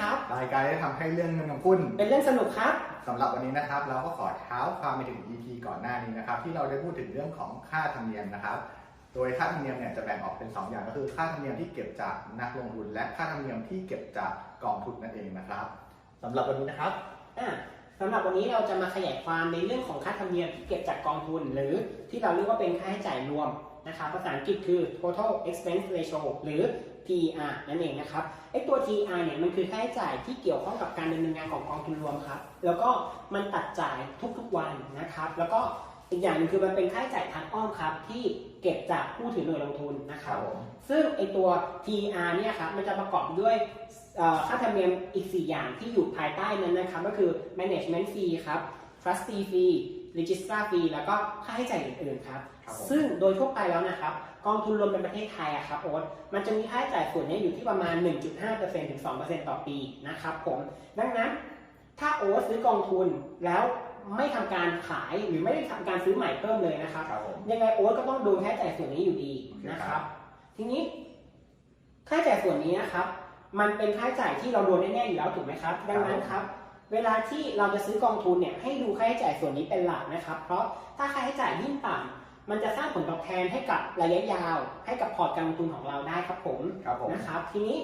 ครับ รายการที่ทำให้เรื่องเงินของคุณเป็นเรื่องสนุกครับสำหรับวันนี้นะครับ เราก็ขอเท้าความไปถึง EP ก่อนหน้านี้นะครับ ที่เราได้พูดถึงเรื่องของค่าธรรมเนียมนะครับ โดยค่าธรรมเนียมเนี่ยจะแบ่งออกเป็น 2 อย่างก็คือค่าธรรมเนียมที่เก็บจากนักลงทุน และค่าธรรมเนียมที่เก็บจากกองทุนนั่นเองนะครับสำหรับวันนี้นะครับอ่าสำหรับวันนี้เราจะมาขยายความในเรื่องของค่าธรรมเนียมที่เก็บจากกองทุน หรือที่เราเรียกว่าเป็นค่าใช้จ่ายรวม นะครับภาษาอังกฤษคือ total expense ratio หรือ TER นั่นเองนะครับไอตัว TER เนี่ยมันคือค่าใช้จ่ายที่เกี่ยวข้องกับการดำเนินงานของกองทุนรวมครับ แล้วก็มันตัดจ่ายทุกๆวันนะครับ แล้วก็อีกอย่างหนึงคือมันเป็นค่าใช้จ่ายทางอ้อมครับ ที่เก็บจากผู้ถือหน่วยลงทุนนะครับซึ่งไอตัว TR เนี่ยครับมันจะประกอบด้วยเอ่อค่าธรรมเนียมอีก 4 อย่างที่อยู่ภายใต้นั้นนะครับ ก็คือ management fee ครับ trustee fee registrar fee แล้วก็ค่าใช้จ่ายอื่นๆครับ ครับผม ซึ่งโดยทั่วไปแล้วนะครับ กองทุนรวมในประเทศไทยอะครับโอ๊ตมันจะมีค่าใช้จ่ายส่วนนี้อยู่ที่ประมาณ 1.5%ถึง 2%ต่อปีนะครับผมดังนั้น ถ้าโอ๊ตซื้อกองทุนแล้วไม่ทำการขายหรือไม่ได้ทำการซื้อใหม่เพิ่มเลยนะครับ ครับผม ยังไงโอ๊ตก็ต้องดูค่าใช้จ่ายส่วนนี้อยู่ดีนะครับ ทีนี้ค่าใช้จ่ายส่วนนี้นะครับ มันเป็นค่าใช้จ่ายที่เราโดนแน่ๆอยู่แล้วถูกไหมครับ ดังนั้นครับ เวลาที่เราจะซื้อกองทุนเนี่ยให้ดูค่าใช้จ่ายส่วนนี้เป็นหลักนะครับ เพราะถ้าค่าใช้จ่ายยิ่งต่ำมันจะสร้างผลตอบแทนให้กับระยะยาว ให้กับพอร์ตการลงทุนของเราได้ครับผมครับผมนะครับ ทีนี้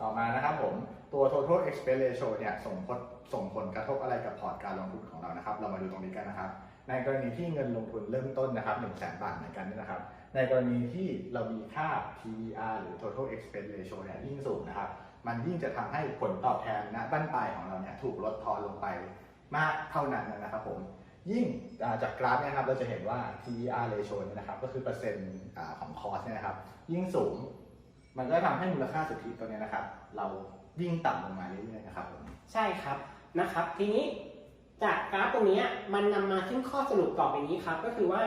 ต่อมานะครับผมตัว total expense ratio เนี่ยส่งผลส่งผลกระทบอะไรกับพอร์ตการลงทุนของเรานะครับ เรามาดูตรงนี้กันนะครับ ในกรณีที่เงินลงทุนเริ่มต้นนะครับ1 0 0 0 0แบาทเหมือนกันเนี่ยนะครับ ในกรณีที่เรามีค่า TER หรือ total expense ratio เนี่ยยิ่งสูงนะครับ มันยิ่งจะทำให้ผลตอบแทนณบ้านปลายของเราเนี่ยถูกลดทอนลงไปมากเท่านั้นนะครับผมยิ่งจากกราฟเนี่ยนะครับเราจะเห็นว่า TER ratio เนี่ยนะครับก็คือเปอร์เซ็นต์ของคอสเนี่ยนะครับยิ่งสูง มันก็ทำให้มูลค่าสุทธิตัวนี้นะครับ เรายิ่งต่ำลงมาเรื่อยๆนะครับผมใช่ครับนะครับ ทีนี้จากกราฟตรงนี้มันนำมาซึ่งข้อสรุปต่อไปนี้ครับก็คือว่า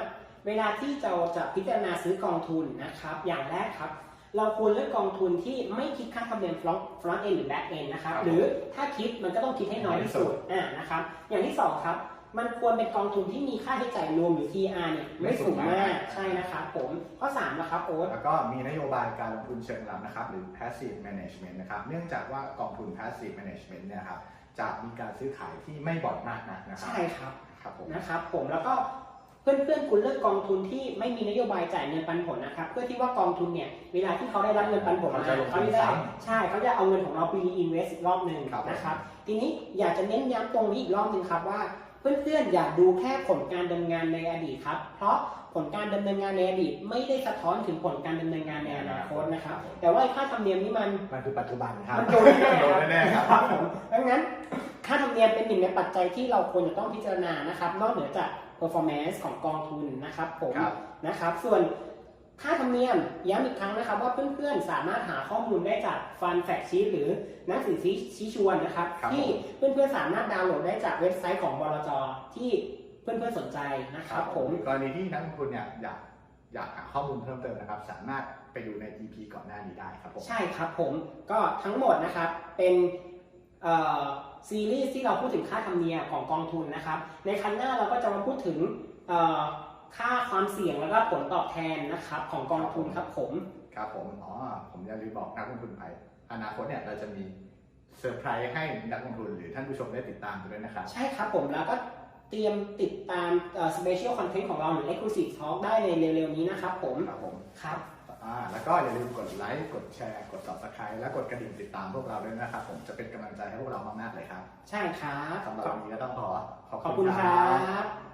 เวลาที่เราจะพิจารณาซื้อกองทุนนะครับ อย่างแรกครับ เราควรเลือกกองทุนที่ไม่คิดค่าธรรมเนียม front front end หรือ back end นะครับครับ หรือถ้าคิดมันก็ต้องคิดให้น้อยที่สุดอ่านะครับ อย่างที่สองครับมันควรเป็นกองทุนที่มีค่าใช้จ่ายรวมหรือ TR เนี่ยไม่สูงมากใช่นะครับผมข้อสามนะครับโอ๊ตแล้วก็มีนโยบายการลงทุนเชิงรับนะครับ หรือ passive management นะครับ เนื่องจากว่ากองทุน passive management เนี่ยครับจะมีการซื้อขายที่ไม่บ่อยมากนักนะครับใช่ครับครับผมนะครับผมแล้วก็ เพื่อนๆคุณเลือกกองทุนที่ไม่มีนโยบายจ่ายเงินปันผลนะครับ เพื่อที่ว่ากองทุนเนี่ยเวลาที่เขาได้รับเงินปันผลมาเขาจะลงทุนเขาจะได้ซ้ใช่เขาจะเอาเงินของเราไปรีอินเวสอีกรอบหนึ่งครับนะครับ ทีนี้อยากจะเน้นย้ำตรงนี้อีกรอบหนึ่งครับว่า เพื่อนๆอย่าดูแค่ผลการดำเนินงานในอดีตครับ เพราะผลการดำเนินงานในอดีตไม่ได้สะท้อนถึงผลการดำเนินงานในอนาคตนะครับแต่ว่าไอ้ค่าธรรมเนียมนี่มันมันคือปัจจุบันครับมันโดนแน่ๆโดนแน่ๆครับครับผมดังนั้น ค่าธรรมเนียมเป็นหนึ่งในปัจจัยที่เราควรจะต้องพิจารณานะครับ นอกเหนือจาก performance ของกองทุนนะครับผมครับ นะครับ ส่วนค่าธรรมเนียมย้ำอีกครั้งนะครับ ว่าเพื่อนๆสามารถหาข้อมูลได้จากฟันแฟกชีหรือหนังสือชี้ชวนนะครับ ครับที่เพื่อนๆสามารถดาวน์โหลดได้จากเว็บไซต์ของบลจที่เพื่อนๆสนใจนะครับ ผม กรณีที่นักลงทุนเนี่ยอยากอยากหาข้อมูลเพิ่มเติมนะครับ สามารถไปดูใน EP ก่อนหน้านี้ได้ครับผม ใช่ครับผมก็ทั้งหมดนะครับเป็นเอ่อ ซีรีส์ที่เราพูดถึงค่าธรรมเนียมของกองทุนนะครับ ในครั้งหน้าเราก็จะมาพูดถึงเอ่อค่าความเสี่ยงแล้วก็ผลตอบแทนนะครับของกองทุนครับผม ครับผม อ๋อ ผมอย่าลืมบอกนักลงทุนไป อนาคตเนี่ยเราจะมีเซอร์ไพรส์ให้นักลงทุนหรือท่านผู้ชมได้ติดตามกันด้วยนะครับ ใช่ครับผมแล้วก็เตรียมติดตามสเปเชียลคอนเทนต์ของเราหรือ Exclusive Talk ได้ในเร็วๆนี้นะครับผม ครับผม ครับ อ่าแล้วก็อย่าลืมกดไลค์ กดแชร์ กด subscribe และกดกระดิ่งติดตามพวกเราด้วยนะครับ ผมจะเป็นกำลังใจให้พวกเรามากๆเลยครับ ใช่ครับ สำหรับวันนี้ก็ต้องขอขอบคุณครับ